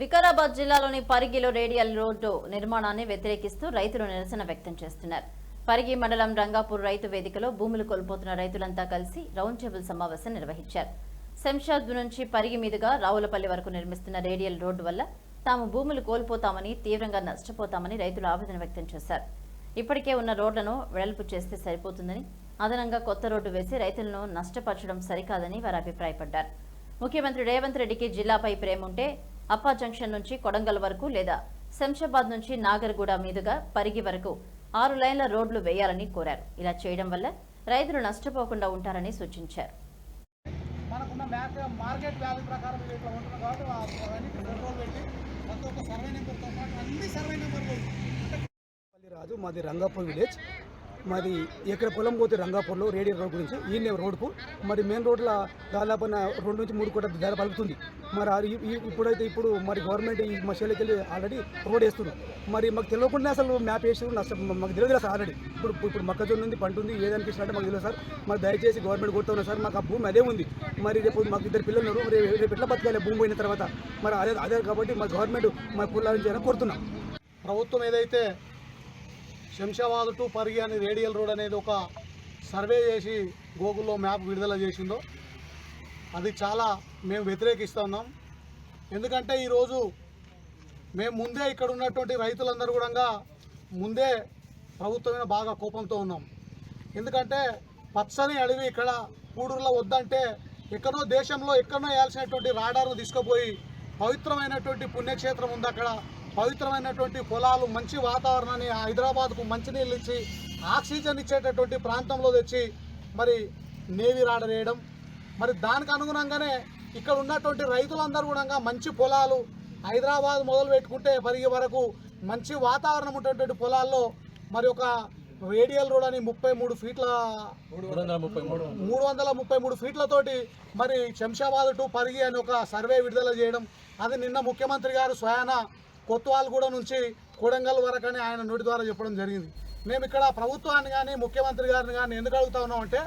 వికారాబాద్ జిల్లాలోని పరిగిలో radial road నిర్మాణాన్ని వ్యతిరేకిస్తూ రైతులు నిరసన వ్యక్తం చేస్తున్నారు. పరిగి మండలం రంగాపూర్ రైతు వేదికలో భూములు కోల్పోతున్న రైతులంతా కలిసి రౌండ్ టేబుల్ సమావేశం నిర్వహించారు. శంషాద్ నుంచి పరిగి మీదుగా రావులపల్లి వరకు నిర్మిస్తున్న రేడియల్ రోడ్డు వల్ల తాము భూములు కోల్పోతామని తీవ్రంగా నష్టపోతామని రైతులు ఆవేదన వ్యక్తం చేశారు. ఇప్పటికే ఉన్న రోడ్లను వెడల్పు చేస్తే సరిపోతుందని అదనంగా కొత్త రోడ్డు వేసి రైతులను నష్టపరచడం సరికాదని వారు అభిప్రాయపడ్డారు. ముఖ్యమంత్రి రేవంత్ రెడ్డికి జిల్లాపై ప్రేమ ఉంటే అప్పా జంక్షన్ నుంచి కొడంగల్ వరకు లేదా శంషాబాద్ నుంచి నాగర్గూడ మీదుగా పరిగి వరకు ఆరు లైన్ల రోడ్లు వేయాలని కోరారు. ఇలా చేయడం వల్ల రైతులు నష్టపోకుండా ఉంటారని సూచించారు. మనకున్న మ్యాప్ మార్కెట్ వాల్యూ ప్రకారం ఇది ఇట్లా ఉంటుంది కాబట్టి ఆ- అవన్నీ కంట్రోల్ పెట్టి ప్రతి ఒక్క సర్వే నెంబర్తో పాటు అన్ని సర్వే నెంబర్లు పల్లి రాజు మాది రంగాపూర్ విలేజ్. మాది ఎక్కడ పొలం పోతే రంగాపూర్లో రేడియో రోడ్ గురించి. ఈయన రోడ్కు మరి మెయిన్ రోడ్ల దాదాపు రెండు నుంచి మూడు కోట్ల ధర పలుకుతుంది. మరి ఇప్పుడైతే ఇప్పుడు మరి గవర్నమెంట్ ఈ మసీలకి వెళ్ళి ఆల్రెడీ రోడ్ వేస్తున్నారు మరి మాకు తెలియకుండా అసలు మ్యాప్ వేసి మాకు తెలియదు సార్ ఆల్రెడీ. ఇప్పుడు ఇప్పుడు మొక్కజొన్న ఉంది పంట ఉంది ఏదానికి ఇచ్చినట్టు మాకు తెలియదు సార్. మరి దయచేసి గవర్నమెంట్ కొడుతున్నారు సార్. మాకు ఆ భూమి అదే ఉంది. మరి రేపు మాకు ఇద్దరు పిల్లలు ఉన్నారు. రేపు రేపు ఎట్లా బతకాలి భూమి పోయిన తర్వాత? మరి అదే అదే కాబట్టి మా గవర్నమెంట్ మా కులాలని కోరుతున్నాం. ప్రభుత్వం ఏదైతే శంషాబాద్ టు పర్గి అని రేడియల్ రోడ్ అనేది ఒక సర్వే చేసి గూగుల్లో మ్యాప్ విడుదల చేసిందో అది చాలా మేము వ్యతిరేకిస్తున్నాం ఎందుకంటే ఈరోజు మేము ముందే ఇక్కడ ఉన్నటువంటి రైతులందరూ కూడా ముందే ప్రభుత్వమైన బాగా కోపంతో ఉన్నాం. ఎందుకంటే పచ్చని అడవి ఇక్కడ పూడూరులో వద్దంటే ఎక్కడో దేశంలో ఎక్కడో వేయాల్సినటువంటి రాడార్ను తీసుకుపోయి పవిత్రమైనటువంటి పుణ్యక్షేత్రం ఉంది అక్కడ. పవిత్రమైనటువంటి పొలాలు మంచి వాతావరణాన్ని హైదరాబాద్కు మంచినీళ్ళు ఇచ్చి ఆక్సిజన్ ఇచ్చేటటువంటి ప్రాంతంలో తెచ్చి మరి నేవీ రాడరేయడం మరి దానికి అనుగుణంగానే ఇక్కడ ఉన్నటువంటి రైతులందరూ కూడా మంచి పొలాలు హైదరాబాద్ మొదలు పెట్టుకుంటే పరిగి వరకు మంచి వాతావరణం ఉన్నటువంటి పొలాల్లో మరి ఒక రేడియల్ రోడ్ అని ముప్పై మూడు ఫీట్ల మూడు వందల ముప్పై మూడు ఫీట్లతోటి మరి శంషాబాద్ టు పరిగి అని ఒక సర్వే విడుదల చేయడం. అది నిన్న ముఖ్యమంత్రి గారు స్వయాన కొత్తవాళ్ళగూడ నుంచి కొడంగల్ వరకు అని ఆయన నోటి ద్వారా చెప్పడం జరిగింది. మేము ఇక్కడ ప్రభుత్వాన్ని కానీ ముఖ్యమంత్రి గారిని కానీ ఎందుకు అడుగుతా ఉన్నాం అంటే